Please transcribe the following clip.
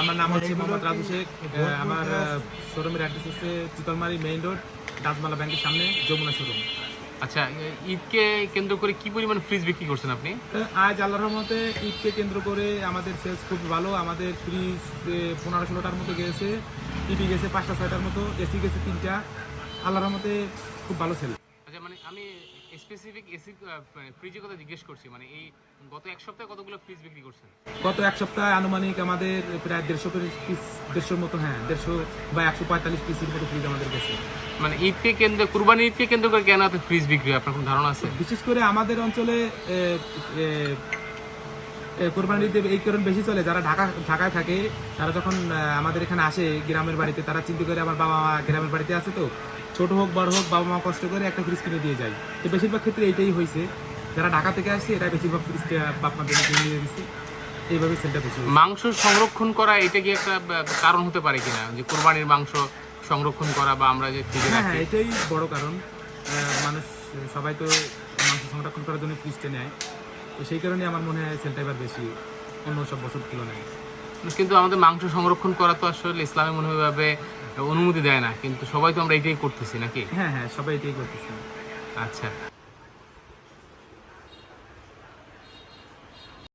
আমার নাম হচ্ছে মোহাম্মদ রাজু শেখ আমার শোরুমের অ্যাড্রেস হচ্ছে চিতলমারি মেইন রোড দাঁতমালা ব্যাংকের সামনে যমুনা শোরুম আচ্ছা ঈদকে কেন্দ্র করে কি পরিমাণ ফ্রিজ বিক্রি করছেন আপনি? আজ আল্লাহর রহমতে ঈদকে কেন্দ্র করে আমাদের সেলস খুব ভালো আমাদের ফ্রিজ পনেরো ষোলোটার মতো গেছে টিভি গেছে পাঁচটা ছয়টার মতো এসি গেছে তিনটা। আল্লাহর রহমতে খুব ভালো সেল মানে আমি স্পেসিফিক এসি ফ্রিজের কথা জিজ্ঞেস করছি মানে এই গত এক সপ্তাহে কতগুলো ফ্রিজ বিক্রি করছেন? গত এক সপ্তাহে আনুমানিক আমাদের প্রায় দেড়শো পিস দেড়শোর মতো হ্যাঁ দেড়শো বা একশো পঁয়তাল্লিশ পিসের মতো ফ্রিজ আমাদের গেছে। মানে ঈদকে কেন্দ্র কুরবানি ঈদকে কেন্দ্র করে কেন এত ফ্রিজ বিক্রি হয়? আপনার কোনো ধারণা আছে? বিশেষ করে আমাদের অঞ্চলে কোরবানির ঈদে এই কারণ বেশি চলে। যারা ঢাকা ঢাকায় থাকে তারা যখন আমাদের এখানে আসে গ্রামের বাড়িতে তারা চিন্তা করে আমার বাবা মা গ্রামের বাড়িতে আছে তো। ছোট হোক বড় হোক বাবা মা কষ্ট করে একটা ফ্রিজ কিনে দিয়ে যায়। তো বেশিরভাগ ক্ষেত্রে এইটাই হয়েছে। যারা ঢাকা থেকে আসছে এটা বেশিরভাগ ফ্রিজটা বাপ মাদের কিনে দিয়ে দিচ্ছে এইভাবে সেলটা বেশি। মাংস সংরক্ষণ করা এটা কি একটা কারণ হতে পারে কিনা? যে কোরবানির মাংস সংরক্ষণ করা বা আমরা যে ফ্রিজে হ্যাঁ হ্যাঁ এটাই বড় কারণ। মানুষ সবাই তো মাংস সংরক্ষণ করার জন্য ফ্রিজটা নেয়। তো সেই কারণে আমার মনে হয় সেলটা এবার বেশি অন্য সব বছর তুলনায়। কিন্তু আমাদের মাংস সংরক্ষণ করা তো আসলে ইসলামে মনে হয় অনুমতি দেয় না কিন্তু সবাই তো আমরা এটাই করতেছি নাকি? হ্যাঁ হ্যাঁ সবাই এটাই করতেছি। আচ্ছা।